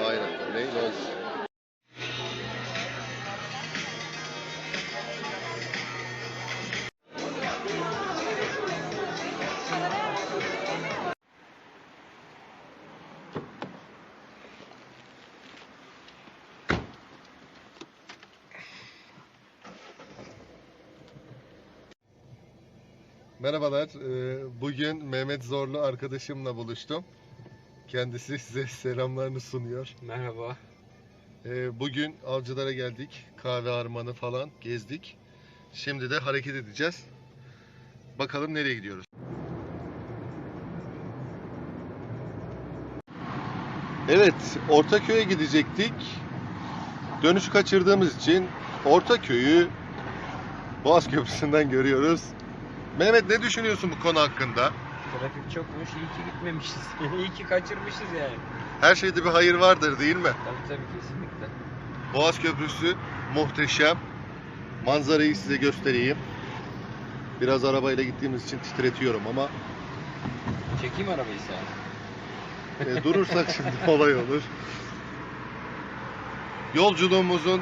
Aynen. Ne, ne Merhabalar. Ee, Bugün Mehmet Zorlu arkadaşımla buluştum. Kendisi size selamlarını sunuyor. Merhaba. Ee, Bugün avcılara geldik. Kahve harmanı falan gezdik. Şimdi de hareket edeceğiz. Bakalım nereye gidiyoruz. Evet, Ortaköy'e gidecektik. Dönüşü kaçırdığımız için Ortaköy'ü Boğaz Köprüsü'nden görüyoruz. Mehmet ne düşünüyorsun bu konu hakkında? Trafik çokmuş. iyi ki gitmemişiz. iyi ki kaçırmışız yani. Her şeyde bir hayır vardır değil mi? Tabii tabii kesinlikle. Boğaz Köprüsü muhteşem. Manzarayı size göstereyim. Biraz arabayla gittiğimiz için titretiyorum ama Çekeyim arabayı sağa. e, durursak şimdi olay olur. Yolculuğumuzun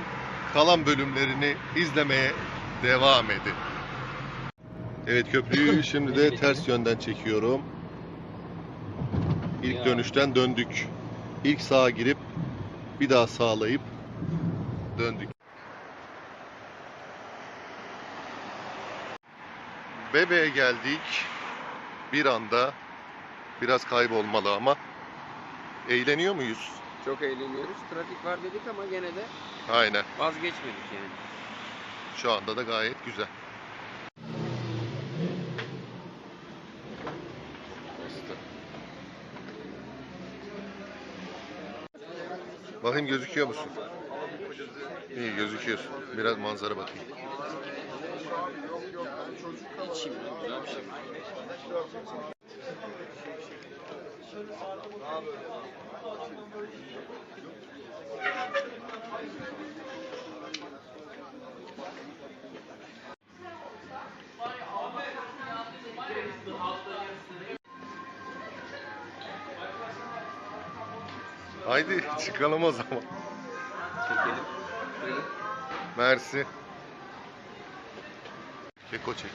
kalan bölümlerini izlemeye devam edin. Evet köprüyü şimdi de ters yönden çekiyorum. İlk dönüşten döndük. İlk sağa girip bir daha sağlayıp döndük. Bebe'ye geldik. Bir anda biraz kaybolmalı ama eğleniyor muyuz? Çok eğleniyoruz. Trafik var dedik ama gene de Aynen. vazgeçmedik yani. Şu anda da gayet güzel. Bakayım gözüküyor musun? İyi gözüküyorsun. Biraz manzara bakayım. İçeyim Haydi çıkalım o zaman. Çekelim. Buyurun. Mersi. Keko çekelim.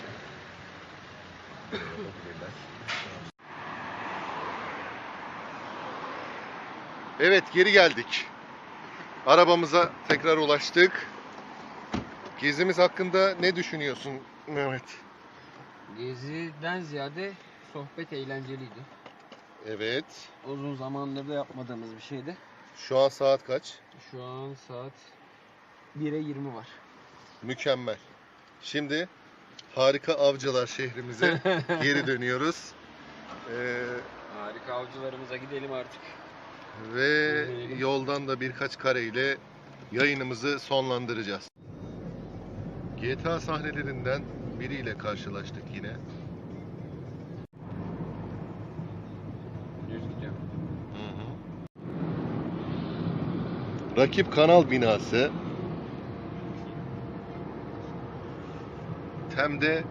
Evet geri geldik. Arabamıza tekrar ulaştık. Gezimiz hakkında ne düşünüyorsun Mehmet? Geziden ziyade sohbet eğlenceliydi. Evet. Uzun zamandır da yapmadığımız bir şeydi. Şu an saat kaç? Şu an saat 1'e 20 var. Mükemmel. Şimdi harika avcılar şehrimize geri dönüyoruz. Ee, Harika avcılarımıza gidelim artık. ve yoldan da birkaç kareyle yayınımızı sonlandıracağız. GTA sahnelerinden biriyle karşılaştık yine. Rakip kanal binası Tem'de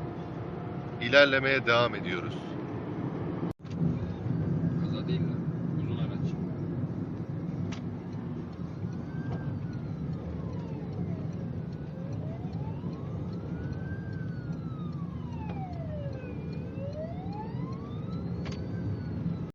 ilerlemeye devam ediyoruz. Kaza değil mi?